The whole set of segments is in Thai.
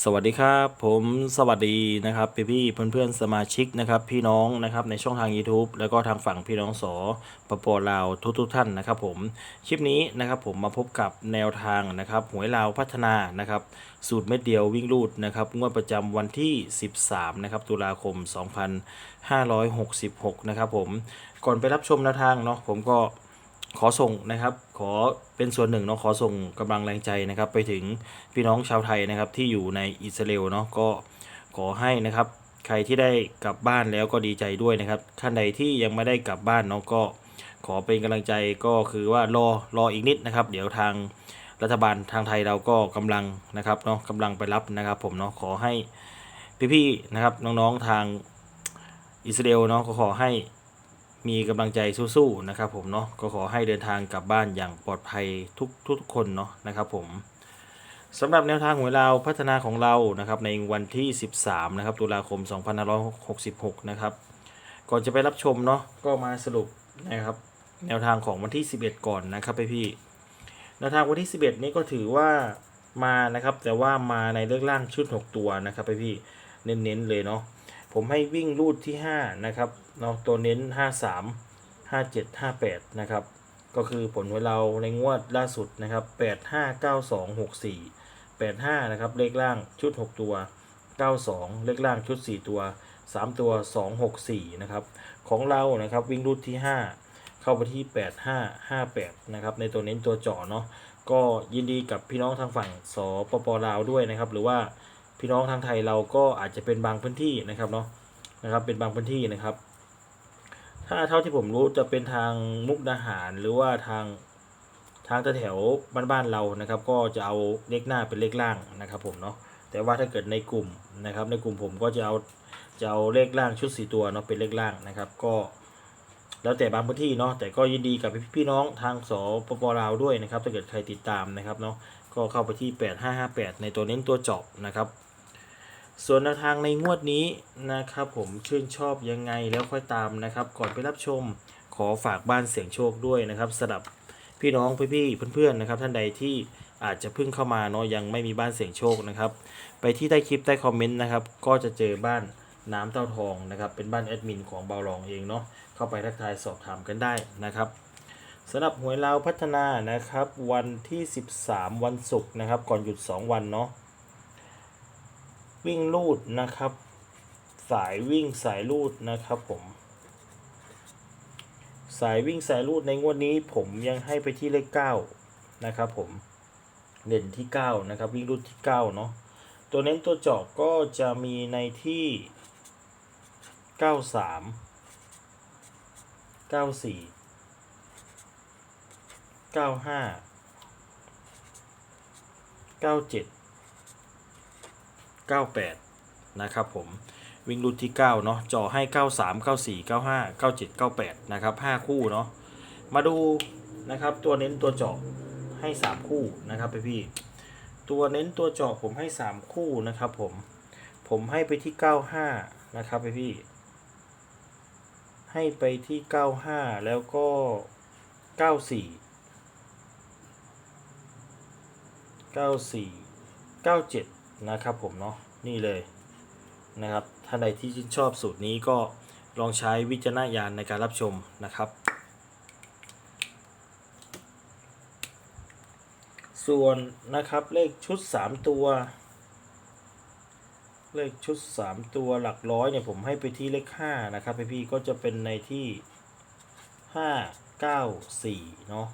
สวัสดีครับ ผมสวัสดีนะครับพี่พี่ๆเพื่อนสมาชิกนะครับ พี่น้องนะครับในช่องทาง YouTube แล้วก็ทางฝั่งพี่น้องสปปลาวทุกๆท่านนะครับ ผมคลิปนี้นะครับผมมาพบกับแนวทางนะครับหวยลาวพัฒนานะครับสูตรเม็ดเดียววิ่งรูดนะครับงวดประจำวันที่ 13นะครับตุลาคม 2566 นะครับผมก่อนไปรับชมแนวทางเนาะผมก็ ขอส่งนะครับขอเป็นส่วนหนึ่งเนาะขอส่งกำลังแรงใจนะครับ ไปถึงพี่น้องชาวไทยนะครับที่อยู่ในอิสราเอลเนาะก็ขอให้นะครับ ใครที่ได้กลับบ้านแล้วก็ดีใจด้วยนะครับท่านใดที่ยังไม่ได้กลับบ้านเนาะก็ขอเป็นกำลังใจก็คือว่ารอรออีกนิดนะครับ เดี๋ยวทางรัฐบาลทางไทยเราก็กำลังนะครับเนาะกำลังไปรับนะครับ ผมเนาะขอให้พี่ๆนะครับน้องๆทางอิสราเอลเนาะก็ขอให้ มีกำลังใจสู้ๆนะครับผมเนาะก็ขอให้เดินทางกลับบ้านอย่างปลอดภัยทุกทุกคนเนาะนะครับผมสำหรับแนวทางหวยเราวพัฒนาของเรานะครับในวันที่ 13นะครับตุลาคม 2566นะครับก่อนจะไปรับชมเนาะก็มาสรุปนะครับแนวทางของวันที่ 11 ก่อนนะครับพี่แนวทางวันที่ 11 นี้ก็ถือว่ามานะครับแต่ว่ามาในเลือกล่างชุด 6 ตัวนะครับพี่เน้นๆเลยเนาะ ผมให้วิ่งรูดที่ 5 นะครับเนาะตัวเน้น 5 3 5 7 5 8 นะครับ ก็คือผลของเราในงวดล่าสุดนะครับ 8 5 9 2 6 4 8 5 นะครับ เลขล่างชุด 6 ตัว 92 เลขล่างชุด 4 ตัว 3 ตัว 2 6 4 นะครับ ของเรานะครับวิ่งรูดที่ 5 เข้าไปที่ 8 5 5 8 นะครับ ในตัวเน้นตัวเจาะเนาะก็ยินดีกับพี่น้องทางฝั่งสปปลาวด้วยนะครับ หรือว่า พี่น้องทางไทยเราก็อาจจะเป็นบางพื้นที่นะครับเนาะนะครับเป็นบางพื้นที่นะครับ ถ้าเท่าที่ผมรู้จะเป็นทางมุกดาหารหรือว่าทางทางแถวๆบ้านๆเรานะครับ ก็จะเอาเลขหน้าเป็นเลขล่างนะครับ ผมเนาะแต่ว่าถ้าเกิดในกลุ่มนะครับ ในกลุ่มผมก็จะเอาจะเอาเลขล่างชุดสี่ตัวเนาะเป็นเลขล่างนะครับ ก็แล้วแต่บางพื้นที่เนาะแต่ก็ยินดีกับพี่น้องทางสปปลาวด้วยนะครับถ้าเกิดใครติดตามนะครับเนาะก็เข้าไปที่ 8558 ในตัวเน้นตัวเจาะนะครับ ส่วนแนวทางในงวดนี้นะครับผมชื่นชอบยังไงแล้วค่อยตามนะครับ ก่อนไปรับชมขอฝากบ้านเสียงโชคด้วยนะครับสำหรับพี่น้องพี่ๆเพื่อนๆนะครับ ท่านใดที่อาจจะเพิ่งเข้ามาเนาะยังไม่มีบ้านเสียงโชคนะครับ ไปที่ใต้คลิปใต้คอมเมนต์นะครับ ก็จะเจอบ้านน้ำเต้าทองนะครับ เป็นบ้านแอดมินของเบาลองเองเนาะเข้าไปทักทายสอบถามกันได้นะครับสำหรับหวยลาวพัฒนานะครับ วันที่ 13 วันศุกร์นะครับ ก่อนหยุด 2 วันเนาะ วิ่งลูดนะครับ สายวิ่งสายลูดนะครับผม สายวิ่งสายลูดในงวดนี้ผมยังให้ไปที่เลข9นะครับผมเด่นที่9นะครับวิ่งลูดที่9เนาะตัวเน้นตัวเจาะก็จะมีในที่93 94 95 97 98 นะครับผมวิ่งรุ่นที่ 9 เนาะจ่อให้ 93 94 95 97 98 นะครับ 5 คู่เนาะมาดูนะครับตัวเน้นตัวเจาะให้ 3 คู่นะครับพี่พี่ตัวเน้นตัวเจาะผมให้ 3 คู่นะครับผมผมให้ไปที่ 95 นะครับพี่พี่ให้ไปที่ 95 แล้วก็ 94 94 97 นะครับผมเนาะนี่เลยนะครับท่านใดที่ชื่นชอบสูตรนี้ก็ลองใช้วิจารณญาณในการรับชมนะครับ ส่วนนะครับเลขชุด 3 ตัว เลขชุด 3 ตัวหลักร้อยเนี่ยผมให้ไปที่เลข 5 นะครับพี่ๆก็จะเป็นในที่ 5 9 4 เนาะ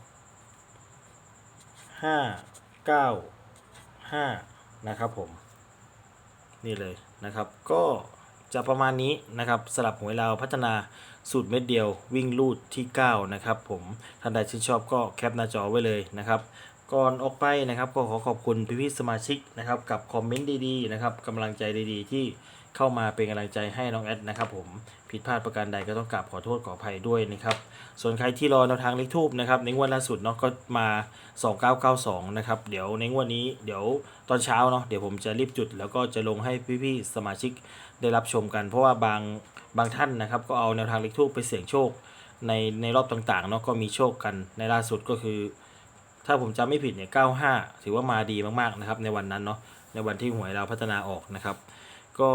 5 9 5 นะครับผม นี่เลยนะครับ ก็จะประมาณนี้นะครับสลับหวยเราวพัฒนาสูตรเม็ดเดียววิ่งลูดที่ 9 นะครับผมท่านใดชื่นชอบก็แคปหน้าจอไว้เลยนะครับก่อนออกไปนะครับก็ขอขอบคุณพี่ๆสมาชิกนะครับกับคอมเมนต์ดีๆนะครับกำลังใจดีๆที่ เข้ามาเป็นกำลังใจให้น้องแอดนะครับผมผิดพลาดประการใดก็ต้องกราบขอโทษขออภัยด้วยนะครับ ส่วนใครที่รอแนวทางเลขทูบนะครับในงวดล่าสุดเนาะก็มา 2992นะครับเดี๋ยวในงวดนี้เดี๋ยวตอนเช้าเนาะเดี๋ยวผมจะรีบจุด แล้วก็จะลงให้พี่ๆสมาชิกได้รับชมกัน เพราะว่าบางบางท่านนะครับก็เอาแนวทางเลขทูบไปเสี่ยงโชคในในรอบต่างๆเนาะก็มีโชคกันในล่าสุดก็คือ ถ้าผมจำไม่ผิดเนี่ย 95 ถือว่ามาดีมากๆนะครับในวันนั้นเนาะในวันที่หวยเราพัฒนาออกนะครับ ก็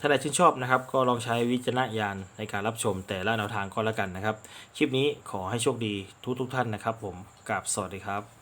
ถ้าใดชื่นชอบนะครับ ก็ลองใช้วิจารณญาณในการรับชมแต่ละแนวทางก็แล้วกันนะครับ คลิปนี้ขอให้โชคดีทุกทุกท่านนะครับ ผมกราบสวัสดีครับ